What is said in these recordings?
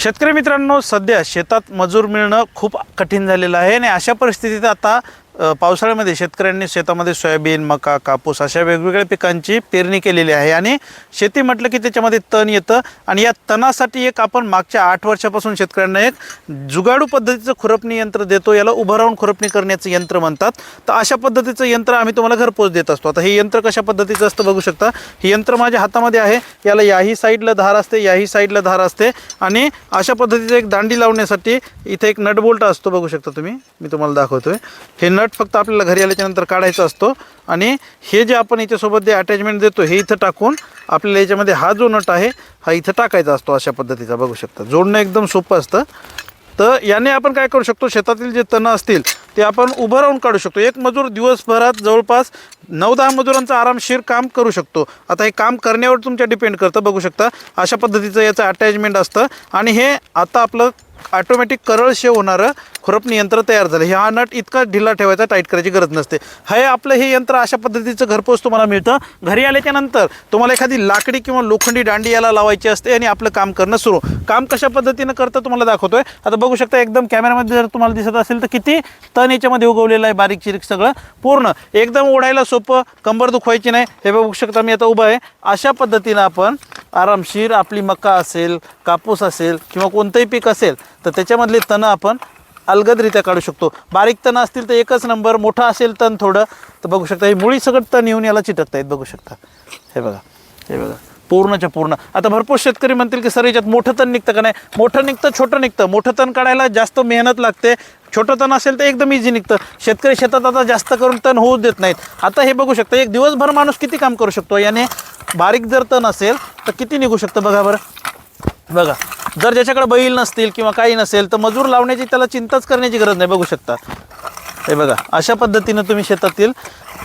शेतकरी मित्रांनो सध्या शेतात मजूर मिळणं खूप कठीण झालेलं आहे आणि अशा परिस्थितीत आता पावसाळ्यामध्ये शेतकऱ्यांनी शेतामध्ये सोयाबीन मका कापूस अशा वेगवेगळ्या पिकांची पेरणी केलेली आहे आणि शेती म्हटलं की त्याच्यामध्ये तण येतं आणि या तणासाठी एक आपण मागच्या आठ वर्षापासून शेतकऱ्यांना एक जुगाडू पद्धतीचं खुरपणी यंत्र देतो याला उभं राहून खुरपणी करण्याचं यंत्र म्हणतात. तर अशा पद्धतीचं यंत्र आम्ही तुम्हाला घरपोच देत असतो. आता हे यंत्र कशा पद्धतीचं असतं बघू शकता. हे यंत्र माझ्या हातामध्ये आहे. याला याही साईडला धार असते याही साईडला धार असते आणि अशा पद्धतीचं एक दांडी लावण्यासाठी इथे एक नटबोल्ट असतो बघू शकता तुम्ही. मी तुम्हाला दाखवतोय. हे नट फक्त आपल्याला घरी आल्याच्यानंतर काढायचा असतो. आणि हे जे आपण याच्यासोबत जे अटॅचमेंट देतो हे इथं टाकून आपल्याला याच्यामध्ये हा जो नट आहे हा इथं टाकायचा असतो अशा पद्धतीचा. बघू शकता. जोडणं एकदम सोपं असतं. तर याने आपण काय करू शकतो? शेतातील जे तणं असतील ते आपण उभं राहून काढू शकतो. एक मजूर दिवसभरात जवळपास नऊ दहा मजुरांचं आरामशीर काम करू शकतो. आता हे काम करण्यावर तुमच्या डिपेंड करतं बघू शकता. अशा पद्धतीचं याचं अटॅचमेंट असतं. आणि हे आता आपलं ऑटोमॅटिक करळ शेव होणारं खुरपणी यंत्र तयार झालं. हे हा नट इतका ढिला ठेवायचा टाईट करायची गरज नसते. हे आपलं हे यंत्र अशा पद्धतीचं घरपोच तुम्हाला मिळतं. घरी आल्याच्यानंतर तुम्हाला एखादी लाकडी किंवा लोखंडी दांडी याला लावायची असते आणि आपलं काम करणं सुरू. काम कशा पद्धतीनं करतं तुम्हाला दाखवतोय. आता बघू शकता एकदम कॅमेऱ्यामध्ये जर तुम्हाला दिसत असेल तर किती तण याच्यामध्ये उगवलेलं आहे बारीक चिरीक सगळं. पूर्ण. एकदम ओढायला सोपं कंबर दुखवायची नाही हे बघू शकता मी आता उभं आहे. अशा पद्धतीनं आपण आरामशीर आपली मका असेल कापूस असेल किंवा कोणतंही पीक असेल तर त्याच्यामधले तणं आपण अलगदरित्या काढू शकतो. बारीक तण असतील तर एकच नंबर मोठा असेल तण थोडं तर बघू शकता हे मुळी सगळं तण येऊन याला चिटकता येत बघू शकता. हे बघा हे बघा. पूर्णच्या पूर्ण. आता भरपूर शेतकरी म्हणतील की सर याच्यात मोठं तण निघतं का नाही? मोठं निघतं छोटं निघतं. मोठं तण काढायला जास्त मेहनत लागते. छोटं तण असेल तर एकदम इझी निघतं. शेतकरी शेतात आता जास्त करून तण होऊ देत नाहीत. आता हे बघू शकता एक दिवसभर माणूस किती काम करू शकतो? याने बारीक जर तण असेल तर किती निघू शकतं बघा बरं. बघा जर ज्याच्याकडे बैल नसतील किंवा काही नसेल तर मजूर लावण्याची त्याला चिंताच करण्याची गरज नाही. बघू शकता. हे बघा अशा पद्धतीनं तुम्ही शेतातील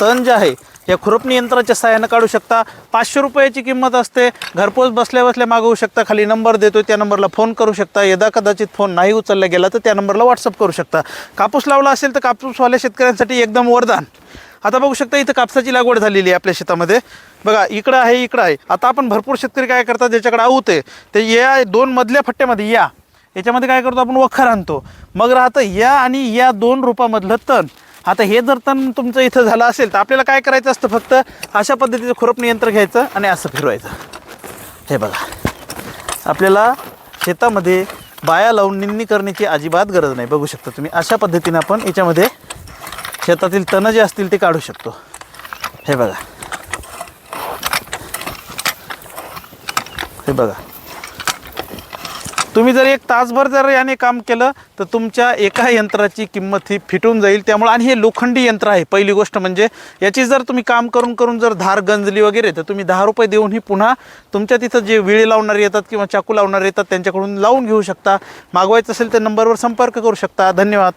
तण जे आहे या खुरपणी यंत्राच्या सहाय्यानं काढू शकता. पाचशे रुपयाची किंमत असते. घरपोच बसल्या बसल्या मागवू शकता. खाली नंबर देतो त्या नंबरला फोन करू शकता. यदा कदाचित फोन नाही उचलला गेला तर त्या नंबरला व्हॉट्सअप करू शकता. कापूस लावला असेल तर कापूसवाल्या शेतकऱ्यांसाठी एकदम वरदान. आता बघू शकता इथं कापसाची लागवड झालेली आहे आपल्या शेतामध्ये. बघा इकडं आहे इकडं आहे. आता आपण भरपूर शेतकरी काय करतात ज्याच्याकडे आऊत आहे ते या दोन मधल्या फट्ट्यामध्ये या. याच्यामध्ये काय करतो आपण वखर आणतो. मग राहतं या आणि या दोन रूपामधलं तण. आता हे जर तण तुमचं इथं झालं असेल तर आपल्याला काय करायचं असतं फक्त अशा पद्धतीचं खुरपणी यंत्र घ्यायचं आणि असं फिरवायचं. हे बघा. आपल्याला शेतामध्ये बाया लावून निंदणी करण्याची अजिबात गरज नाही. बघू शकता तुम्ही अशा पद्धतीने आपण याच्यामध्ये शेतातील तणं जे असतील ते काढू शकतो. हे बघा. हे बघा. तुम्ही जर एक तासभर जर याने काम केलं तर तुमच्या एका यंत्राची किंमत ही फिटून जाईल त्यामुळे. आणि हे लोखंडी यंत्र आहे पहिली गोष्ट म्हणजे. याची जर तुम्ही काम करून करून जर धार गंजली वगैरे तर तुम्ही दहा रुपये देऊनही पुन्हा तुमच्या तिथं जे विळे लावणारे येतात किंवा चाकू लावणारे येतात त्यांच्याकडून लावून घेऊ शकता. मागवायचं असेल तर नंबरवर संपर्क करू शकता. धन्यवाद.